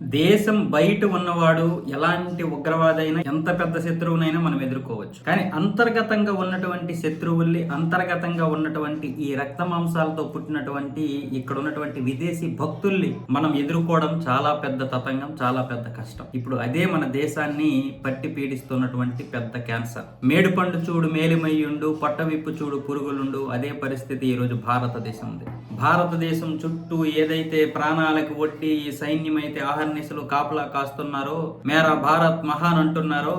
దేశం బయట ఉన్నవాడు ఎలాంటి ఉగ్రవాదైనా ఎంత పెద్ద శత్రువునైనా మనం ఎదుర్కోవచ్చు. కానీ అంతర్గతంగా ఉన్నటువంటి శత్రువుల్ని అంతర్గతంగా ఉన్నటువంటి ఈ రక్త మాంసాలతో పుట్టినటువంటి ఇక్కడ ఉన్నటువంటి విదేశీ భక్తుల్ని మనం ఎదుర్కోవడం చాలా పెద్ద తతంగం చాలా పెద్ద కష్టం. ఇప్పుడు అదే మన దేశాన్ని పట్టి పీడిస్తున్నటువంటి పెద్ద క్యాన్సర్. మేడుపండు చూడు మేలిమయ్యుండు పట్టవిప్పు చూడు పురుగులుండు అదే పరిస్థితి ఈరోజు భారతదేశం ఉంది భారతదేశం చుట్టూ ఏదైతే ప్రాణాలకు ఒట్టి సైన్యం అయితే ఆహర్నిశలు కాపలా కాస్తున్నారో మేరా భారత్ మహాన్ అంటున్నారో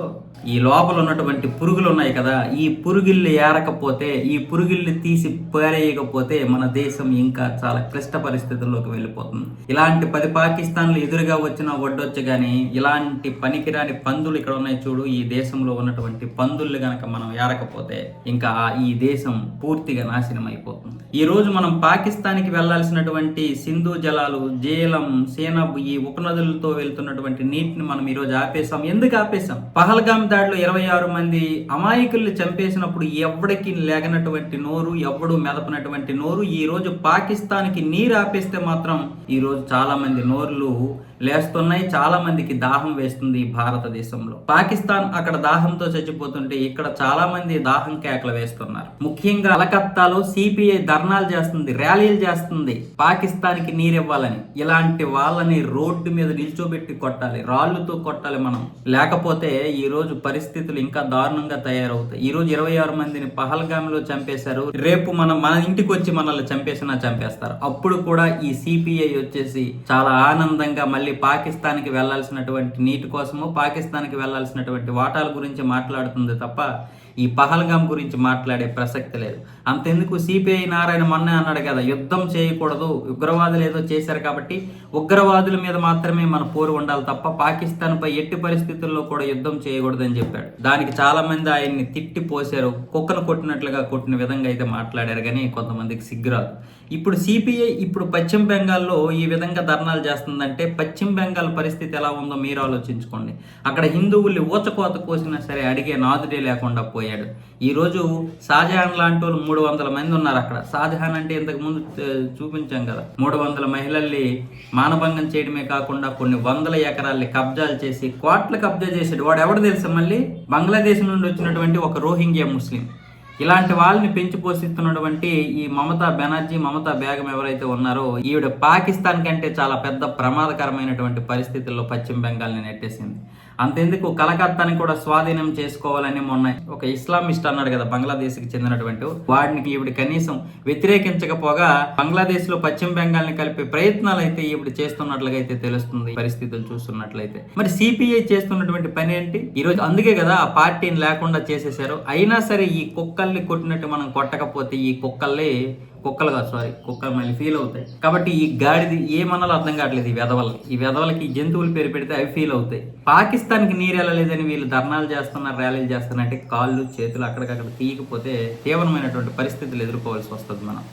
ఈ లోపల ఉన్నటువంటి పురుగులు ఉన్నాయి కదా ఈ పురుగుల్ని ఏరకపోతే ఈ పురుగుల్ని తీసి పారేయకపోతే మన దేశం ఇంకా చాలా క్లిష్ట పరిస్థితుల్లోకి వెళ్ళిపోతుంది. ఇలాంటి పది పాకిస్తాన్లు ఎదురుగా వచ్చిన వడ్డొచ్చు కానీ ఇలాంటి పనికిరాని పందులు ఇక్కడ ఉన్నాయి చూడు ఈ దేశంలో ఉన్నటువంటి పందుల్ని గనక మనం ఏరకపోతే ఇంకా ఈ దేశం పూర్తిగా నాశనం అయిపోతుంది ఈ రోజు మనం పాకిస్తాన్కి వెళ్ళాల్సినటువంటి సింధు జలాలు జేలం సేనబ్ ఈ ఉపనదులతో వెళ్తున్నటువంటి నీటిని మనం ఈరోజు ఆపేసాం ఎందుకు ఆపేసాం పహల్గామ్ దాడిలో ఇరవై ఆరు మంది అమాయకుల్ని చంపేసినప్పుడు ఎవడికి లేగనటువంటి నోరు ఎవడు మెదపనటువంటి నోరు ఈ రోజు పాకిస్తాన్కి నీరు ఆపేస్తే మాత్రం ఈ రోజు చాలా మంది నోర్లు లేస్తున్నాయి. చాలా మందికి దాహం వేస్తుంది భారతదేశంలో. పాకిస్తాన్ అక్కడ దాహంతో చచ్చిపోతుంటే ఇక్కడ చాలా మంది దాహం కేకలు వేస్తున్నారు. ముఖ్యంగా కలకత్తాలో సిపిఐ ధర్నాలు చేస్తుంది ర్యాలీలు చేస్తుంది. పాకిస్తాన్కి నీరివ్వాలని ఇలాంటి వాళ్ళని రోడ్డు మీద నిల్చోబెట్టి కొట్టాలి రాళ్ళతో కొట్టాలి మనం. లేకపోతే ఈ రోజు పరిస్థితులు ఇంకా దారుణంగా తయారవుతాయి. ఈ రోజు ఇరవై ఆరు మందిని పహల్గామిలో చంపేశారు. రేపు మనం మన ఇంటికి వచ్చి మనల్ని చంపేసినా చంపేస్తారు. అప్పుడు కూడా ఈ సిపిఐ వచ్చేసి చాలా ఆనందంగా మళ్ళీ పాకిస్తాన్కి వెళ్ళాల్సినటువంటి నీటి కోసము పాకిస్తాన్కి వెళ్ళాల్సినటువంటి వాటాల గురించి మాట్లాడుతుంది తప్ప ఈ పహల్గాం గురించి మాట్లాడే ప్రసక్తి లేదు. అంతెందుకు సిపిఐ నారాయణ మొన్నే అన్నాడు కదా యుద్ధం చేయకూడదు ఉగ్రవాదులు ఏదో చేశారు కాబట్టి ఉగ్రవాదుల మీద మాత్రమే మన పోరు ఉండాలి తప్ప పాకిస్తాన్పై ఎట్టి పరిస్థితుల్లో కూడా యుద్ధం చేయకూడదని చెప్పాడు. దానికి చాలామంది ఆయన్ని తిట్టి పోశారు కుక్కను కొట్టినట్లుగా కొట్టిన విధంగా అయితే మాట్లాడారు కానీ కొంతమందికి సిగ్గురాదు. ఇప్పుడు సిపిఐ ఇప్పుడు పశ్చిమ బెంగాల్లో ఈ విధంగా ధర్నాలు చేస్తుందంటే పశ్చిమ బెంగాల్ పరిస్థితి ఎలా ఉందో మీరు ఆలోచించుకోండి. అక్కడ హిందువుల్ని ఊచకోత కోసినా సరే అడిగే నాదుడే లేకుండా పోయి పోయాడు. ఈరోజు షాజహాన్ లాంటి వాళ్ళు మూడు వందల మంది ఉన్నారు అక్కడ. షాజహాన్ అంటే ఇంతకుముందు చూపించాం కదా. మూడు వందల మహిళల్ని మానభంగం చేయడమే కాకుండా కొన్ని వందల ఎకరాల్ని కబ్జాలు చేసి కోట్లు కబ్జా చేశాడు. వాడు ఎవడు తెలుసా మళ్ళీ? బంగ్లాదేశ్ నుండి వచ్చినటువంటి ఒక రోహింగ్యా ముస్లిం. ఇలాంటి వాళ్ళని పెంచి పోషిస్తున్నటువంటి ఈ మమతా బెనర్జీ మమతా బేగం ఎవరైతే ఉన్నారో ఈవిడ పాకిస్తాన్ కంటే చాలా పెద్ద ప్రమాదకరమైనటువంటి పరిస్థితుల్లో పశ్చిమ బెంగాల్ని నెట్టేసింది. అంతెందుకు కలకత్తాని కూడా స్వాధీనం చేసుకోవాలని మొన్న ఒక ఇస్లామిస్ట్ అన్నాడు కదా బంగ్లాదేశ్కి చెందినటువంటి వాడిని ఈవిడ కనీసం వ్యతిరేకించకపోగా బంగ్లాదేశ్లో పశ్చిమ బెంగాల్ని కలిపే ప్రయత్నాలు అయితే ఈవిడ చేస్తున్నట్లుగా అయితే తెలుస్తుంది పరిస్థితులు చూస్తున్నట్లయితే. మరి సిపిఐ చేస్తున్నటువంటి పని ఏంటి? ఈ రోజు అందుకే కదా ఆ పార్టీని లేకుండా చేసేశారు. అయినా సరే ఈ కుక్క కుక్కల్ని కొట్టినట్టు మనం కొట్టకపోతే ఈ కుక్కల్లే కుక్కలు కాదు సారీ కుక్కలు మళ్ళీ ఫీల్ అవుతాయి. కాబట్టి ఈ గాడిది ఏమనాలో అర్థం కావట్లేదు ఈ వెధవలకి. ఈ వెధవలకి ఈ పేరు పెడితే అవి ఫీల్ అవుతాయి. పాకిస్తాన్కి నీరు వెళ్ళలేదని వీళ్ళు ధర్నాలు చేస్తున్నారు ర్యాలీలు చేస్తున్నారంటే కాళ్ళు చేతులు అక్కడికక్కడ తీయకపోతే తీవ్రమైనటువంటి పరిస్థితులు ఎదుర్కోవాల్సి వస్తుంది మనం.